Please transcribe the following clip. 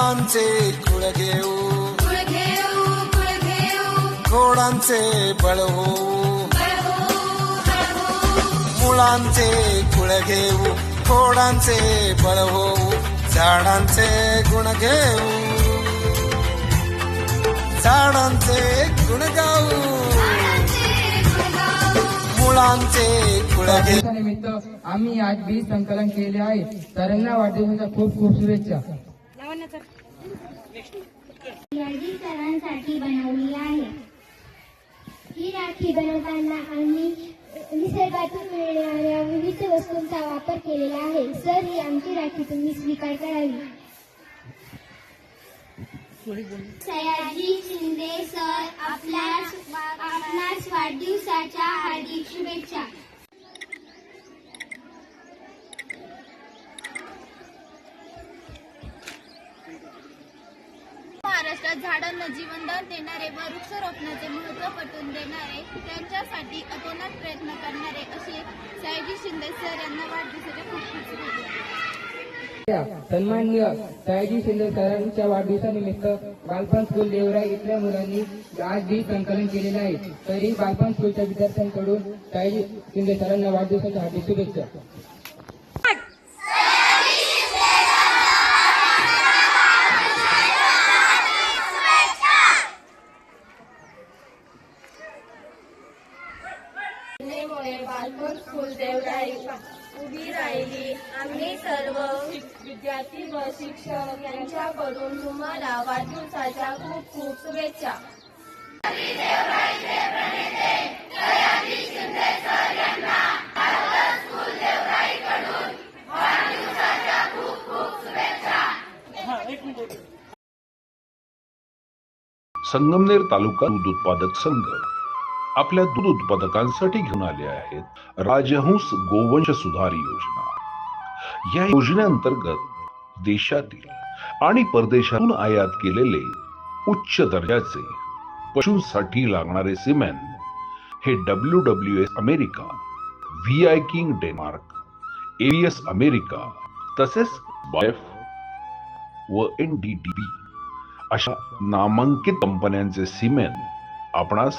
मुळांचे कुळ घेऊ. खोडांचे बळ होऊ. मुळांचे कुळ घेऊ. खोडांचे बळ होऊ. झाडांचे गुण घेऊ. झाडांचे गुण गाऊ. मुळांचे कुळ घेऊ निमित्त आम्ही आज बीज संकलन केले आहे. सरांना वाढदिवसाच्या खूप खूप शुभेच्छा. यादी सरांसाठी बनवली आहे. ही राखी बनवताना आम्ही निसर्गातून मिळणाऱ्या विविध वस्तूंचा वापर केलेला आहे. सर ही आमची राखी तुम्ही स्वीकार करावी. सयाजी शिंदे सर आपल्या आपणास वाढदिवसाच्या हार्दिक शुभेच्छा. महाराष्ट्रात झाडांना जीवनदान देणारे व वृक्षारोपणाचे महत्त्व पटवून देणारे त्यांच्यासाठी अतोनात प्रयत्न करणारे असे सायजी शिंदे सर यांना वाढदिवसाच्या खूप खूप सन्माननीय सयाजी शिंदे सरांच्या वाढदिवसानिमित्त बालपण स्कूल देवराई इथल्या मुलांनी आज बी संकलन केलेले आहे. तरी बालपण स्कूलच्या विद्यार्थ्यांकडून सयाजी शिंदे सरांना वाढदिवसाच्या हार्दिक शुभेच्छा. मुळे बालपण स्कूल देवराई उभी राहिली. आम्ही सर्व विद्यार्थी व शिक्षक यांच्याकडून तुम्हाला वाढदिवसाच्या खूप खूप शुभेच्छा. संगमनेर तालुका दूध उत्पादक संघ. आपल्या दूध उत्पादकांसाठी घेऊन आले आहेत राजहंस गोवंश सुधार योजना. या योजनेअंतर्गत देशातील आणि परदेशातून आयात केलेले उच्च दर्जाचे पशूंसाठी लागणारे सिमेंट हे W W S America Viking Denmark areas America तसेच बायफ व एन डी डी बी अशा नामांकित कंपन्यांचे सिमेंट आपणास